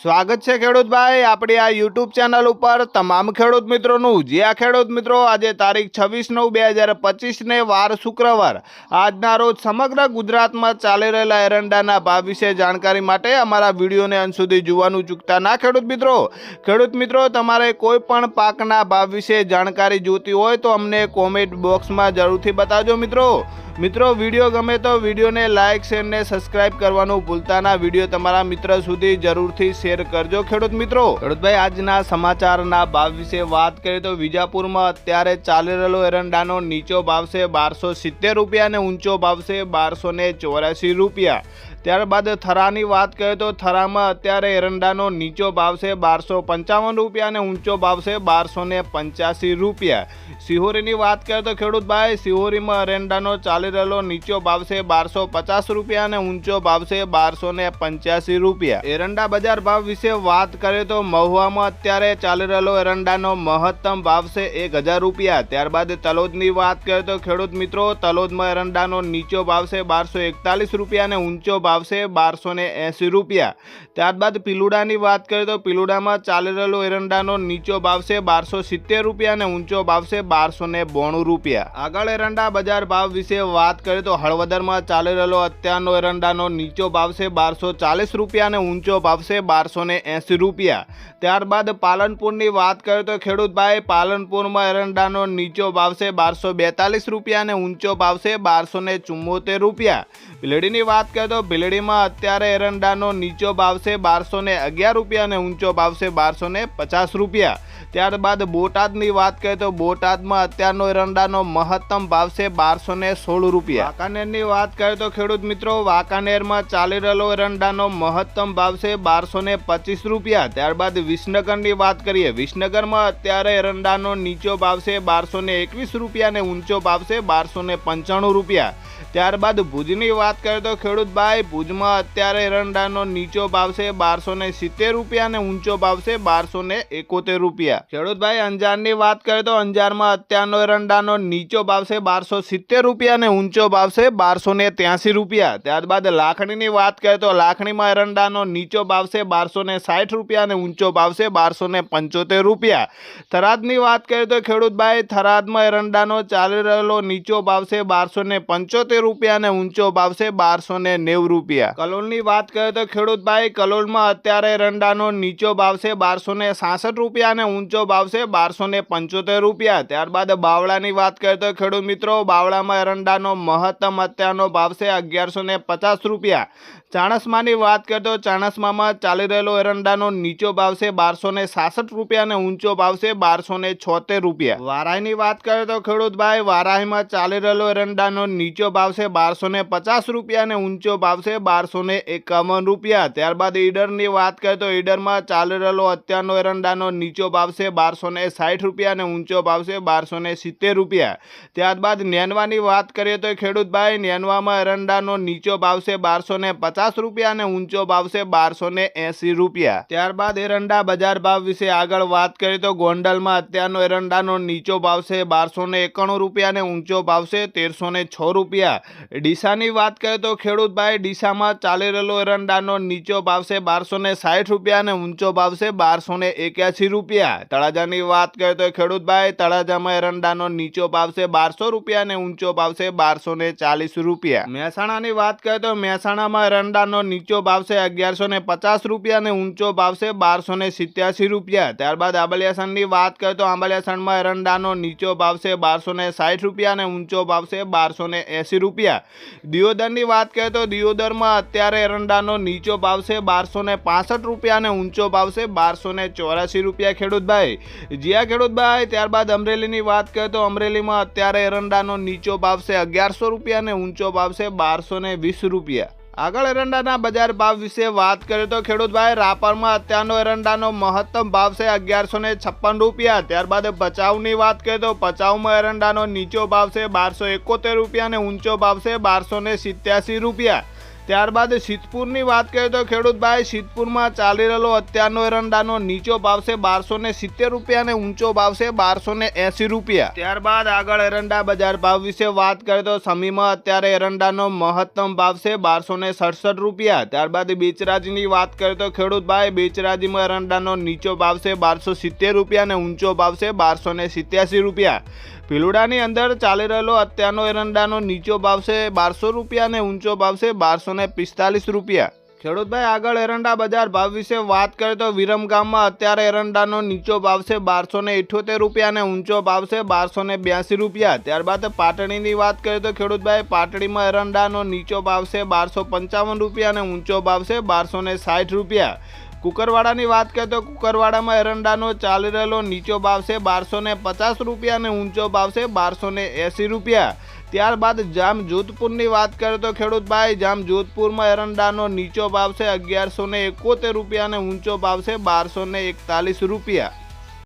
સ્વાગત છે ખેડૂત ભાઈ આપણી આ યુટ્યુબ ચેનલ ઉપર તમામ ખેડૂત મિત્રોનું. જે આ ખેડૂત મિત્રો, આજે તારીખ છવ્વીસ નવ બે હજાર પચીસને વાર શુક્રવાર. આજના રોજ સમગ્ર ગુજરાતમાં ચાલી રહેલા એરંડાના ભાવ વિશે જાણકારી માટે અમારા વિડીયોને અંત સુધી જોવાનું ચૂકતા ના ખેડૂત મિત્રો. ખેડૂત મિત્રો, તમારે કોઈ પણ પાકના ભાવ વિશે જાણકારી જોતી હોય તો અમને કોમેન્ટ બોક્સમાં જરૂરથી બતાવજો મિત્રો. મિત્રો, વીડિયો ગમે તો વિડીયોને લાઇક શેર ને સબસ્ક્રાઇબ કરવાનું ભૂલતા ના. વીડિયો તમારા મિત્ર સુધી જરૂરથી શેર કરજો ખેડૂત મિત્રો. ખેડૂતભાઈ, આજના સમાચારના ભાવ વિશે વાત કરીએ તો વિજાપુરમાં અત્યારે ચાલી રહેલો એરંડાનો નીચો ભાવ છે બારસો સિત્તેર રૂપિયા અને ઊંચો ભાવ છે બારસો ને ચોરાસી રૂપિયા. ત્યારબાદ થરાની વાત કરીએ તો થરામાં અત્યારે એરંડાનો નીચો ભાવ છે બારસો પંચાવન રૂપિયા અને ઊંચો ભાવ છે બારસો ને પંચ્યાસી રૂપિયા. સિહોરીની વાત કરીએ તો ખેડૂત ભાઈ, સિહોરીમાં એરંડાનો ચાલી રહેલો નીચો ભાવ છે બારસો પચાસ રૂપિયા અને ઊંચો ભાવ છે બારસો ને પંચ્યાસી રૂપિયા. એરંડા બજાર ભાવ વિશે વાત કરીએ તો મહુવામાં અત્યારે ચાલી રહેલો એરંડાનો મહત્તમ ભાવ છે એક હજાર રૂપિયા. ત્યારબાદ તલોદની વાત કરીએ તો ખેડૂત મિત્રો તલોદમાં એરંડાનો નીચો ભાવ છે બારસો એકતાલીસ રૂપિયા અને ઊંચો ભાવ છે બારસો એંસી રૂપિયા. ત્યારબાદ પીલુડાની વાત કરીએ તો પીલુડામાં ચાલી રહેલો એરંડાનો નીચો ભાવ છે બારસો સિત્તેર રૂપિયા અને ઊંચો ભાવ છે બારસો ને બોણું રૂપિયા. આગળ એરંડા બજાર ભાવ વિશે વાત કરીએ તો હળવદરમાં ચાલી રહેલો અત્યારનો એરંડાનો નીચો ભાવ છે બારસો ચાલીસ રૂપિયા અને ઊંચો ભાવ છે બારસો ને એંસી રૂપિયા. ત્યારબાદ પાલનપુરની વાત કરીએ તો ખેડૂતભાઈ, પાલનપુરમાં એરંડાનો નીચો ભાવ છે બારસો બેતાલીસ રૂપિયા અને ઊંચો ભાવ છે બારસો ને ચુમ્મોતેર રૂપિયા. ભીલડીની વાત કરીએ તો ભીલડીમાં અત્યારે એરંડાનો નીચો ભાવ છે બારસો ને અગિયાર રૂપિયા અને ઊંચો ભાવ છે બારસો ને પચાસ રૂપિયા. ત્યારબાદ બોટાદની વાત કરીએ તો બોટાદમાં અત્યારનો એરંડાનો મહત્તમ ભાવ છે બારસો ને સોળ રૂપિયા. વાંકાનેરની વાત કરીએ તો ખેડૂત મિત્રો, વાંકાનેરમાં ચાલી રહેલો એરંડાનો મહત્તમ ભાવ છે બારસો ને પચીસ રૂપિયા. ત્યારબાદ વિસનગરની વાત કરીએ, વિસનગરમાં અત્યારે એરંડાનો નીચો ભાવ છે બારસો ને એકવીસ રૂપિયા અને ઊંચો ભાવ છે બારસો ને પંચાણું રૂપિયા. ત્યારબાદ ભુજની વાત કરીએ તો ખેડૂતભાઈ ભુજમાં અત્યારે એરંડાનો નીચો ભાવ છે બારસો ને સિત્તેર રૂપિયા અને ઊંચો ભાવ છે બારસો ને એકોતેર રૂપિયા. ખેડૂતભાઈ અંજારની વાત કરીએ તો અંજારમાં અત્યારનો એરંડાનો નીચો ભાવ છે બારસો સિત્તેર રૂપિયા અને ઊંચો ભાવ છે બારસો ને ત્યાંસી રૂપિયા. ત્યારબાદ લાખણીની વાત કરીએ તો લાખણીમાં એરંડાનો નીચો ભાવ છે બારસો ને સાઠ રૂપિયા અને ઊંચો ભાવ છે બારસો ને પંચોતેર રૂપિયા. થરાદની વાત કરીએ તો ખેડૂતભાઈ થરાદમાં એરંડાનો ચાલી રહેલો નીચો ભાવ છે બારસો ને પંચોતેર રૂપિયા અને ઊંચો ભાવ છે બારસો ને નેવું રૂપિયા. કલોલની વાત કરીએ તો ખેડૂતભાઈ કલોલમાં અત્યારે રંડાનો નીચો ભાવ છે બારસો ને સાસઠ રૂપિયા અને ઊંચો ભાવ છે બારસો ને પંચોતેર રૂપિયા. ત્યારબાદ બાવળાની વાત કરીએ તો ખેડૂત મિત્રો, બાવળામાં એરંડાનો મહત્તમ અત્યારનો ભાવ છે અગિયારસો ને પચાસ રૂપિયા. ચાણસમાની વાત કરીએ તો ચાણસમામાં ચાલી રહેલો એરંડાનો નીચો ભાવ છે બારસો ને સાસઠ રૂપિયા અને ઊંચો ભાવ છે બારસો ને છોતેર રૂપિયા. વારાહીની વાત કરીએ તો ખેડૂતભાઈ વારાહીમાં ચાલી રહેલો એરંડાનો નીચો ભાવ છે બારસો ને પચાસ રૂપિયા અને ઊંચો ભાવશે બારસો ને એકાવન રૂપિયા. ત્યારબાદ ઈડરની વાત કરીએ તો ઈડરમાં ચાલી રહેલો અત્યારનો એરંડાનો નીચો ભાવશે બારસો ને સાઠ રૂપિયા અને ઊંચો ભાવશે બારસો ને સિત્તેર રૂપિયા. ત્યારબાદ નેનવાની વાત કરીએ તો ખેડૂતભાઈ, નેનવામાં એરંડાનો નીચો ભાવશે બારસો ને પચાસ રૂપિયા અને ઊંચો ભાવશે બારસો ને એંસી રૂપિયા. ત્યારબાદ એરંડા બજાર ભાવ વિશે આગળ વાત કરીએ તો ગોંડલમાં અત્યારનો એરંડાનો નીચો ભાવશે બારસો ને એકાણું રૂપિયા અને ઊંચો ભાવશે તેરસો ને છ રૂપિયા. ડીસાની વાત કરીએ તો ખેડૂતભાઈ ડીસામાં ચાલી રહેલો એરંડાનો નીચો ભાવ બારસો ને સાઠ રૂપિયા અને ઊંચો ભાવ બારસો ને એક્યાસી રૂપિયા. તળાજાની વાત કરીએ તો ખેડૂતભાઈ તળાજામાં એરંડાનો નીચો ભાવ બારસો રૂપિયા અને ઊંચો ભાવ બારસો ને ચાલીસ રૂપિયા. મહેસાણાની વાત કરીએ તો મહેસાણામાં એરંડાનો નીચો ભાવ છે અગિયારસો ને પચાસ રૂપિયા અને ઊંચો ભાવ છે બારસો ને સિત્યાસી રૂપિયા. ત્યારબાદ આંબલિયાસણની વાત કરીએ તો આંબલિયાસણમાં એરંડાનો નીચો ભાવ છે બારસો ને સાઠ રૂપિયા અને ઊંચો ભાવ છે બારસો ને એંસી રૂપિયા. દિયોદરની વાત કરીએ તો દિયોદરમાં અત્યારે એરંડાનો નીચો ભાવ છે બારસો ને પાસઠ રૂપિયા અને ઊંચો ભાવ છે બારસો ને ચોરાસી રૂપિયા. ખેડૂતભાઈ જ્યાં ખેડૂતભાઈ, ત્યારબાદ અમરેલીની વાત કરીએ તો અમરેલીમાં અત્યારે એરંડાનો નીચો ભાવ છે અગિયારસો રૂપિયા અને ઊંચો ભાવ છે બારસો વીસ રૂપિયા. આગળ એરંડાના બજાર ભાવ વિશે વાત કરીએ તો ખેડૂતભાઈ, રાપરમાં અત્યારનો એરંડાનો મહત્તમ ભાવ છે અગિયારસો ને છપ્પન રૂપિયા. ત્યારબાદ ભચાઉની વાત કરીએ તો ભચાઉમાં એરંડાનો નીચો ભાવ છે બારસો એકોતેર રૂપિયા અને ઊંચો ભાવ છે બારસો ને સિત્યાસી રૂપિયા. ત્યારબાદ સિદ્ધપુરની વાત કરીએ તો ખેડૂતભાઈ, સિદ્ધપુરમાં ચાલી રહેલો અત્યારનો એરંડાનો નીચો ભાવ છે બારસો ને સિત્તેર રૂપિયા અને ઊંચો ભાવ છે બારસો ને એસી રૂપિયા. ત્યારબાદ આગળ એરંડા બજાર ભાવ વિશે વાત કરીએ તો સમીમાં અત્યારે એરંડાનો મહત્તમ ભાવ છે બારસો ને સડસઠ રૂપિયા. ત્યારબાદ બેચરાજીની વાત કરીએ તો ખેડૂતભાઈ, બેચરાજીમાં એરંડાનો નીચો ભાવ છે બારસો સિત્તેર રૂપિયા અને ઊંચો ભાવ છે બારસો ને સિત્યાસી રૂપિયા. ભીલુડાની અંદર ચાલી રહેલો અત્યારનો એરંડાનો નીચો ભાવ છે બારસો રૂપિયા અને ઊંચો ભાવ છે બારસો ને પિસ્તાલીસ રૂપિયા. ખેડૂતભાઈ આગળ એરંડા બજાર ભાવ વિશે વાત કરીએ તો વિરમ ગામમાં અત્યારે એરંડાનો નીચો ભાવ છે બારસો ને ઇઠ્યોતેર રૂપિયા અને ઊંચો ભાવ છે બારસો ને બ્યાસી રૂપિયા. ત્યારબાદ પાટણીની વાત કરીએ તો ખેડૂતભાઈ પાટણીમાં એરંડાનો નીચો ભાવ છે બારસો પંચાવન રૂપિયા અને ઊંચો ભાવ છે બારસો ને સાઠ રૂપિયા. કુકરવાડાની વાત કરીએ તો કુકરવાડામાં એરંડાનો ચાલી રહેલો નીચો ભાવ છે બારસો ને પચાસ રૂપિયા અને ઊંચો ભાવ છે બારસો ને એંસી રૂપિયા. ત્યારબાદ જામ જોધપુરની વાત કરીએ તો ખેડૂતભાઈ જામ જોધપુરમાં એરંડાનો નીચો ભાવ છે અગિયારસો ને એકોતેર રૂપિયા અને ઊંચો ભાવ છે બારસો એકતાલીસ રૂપિયા.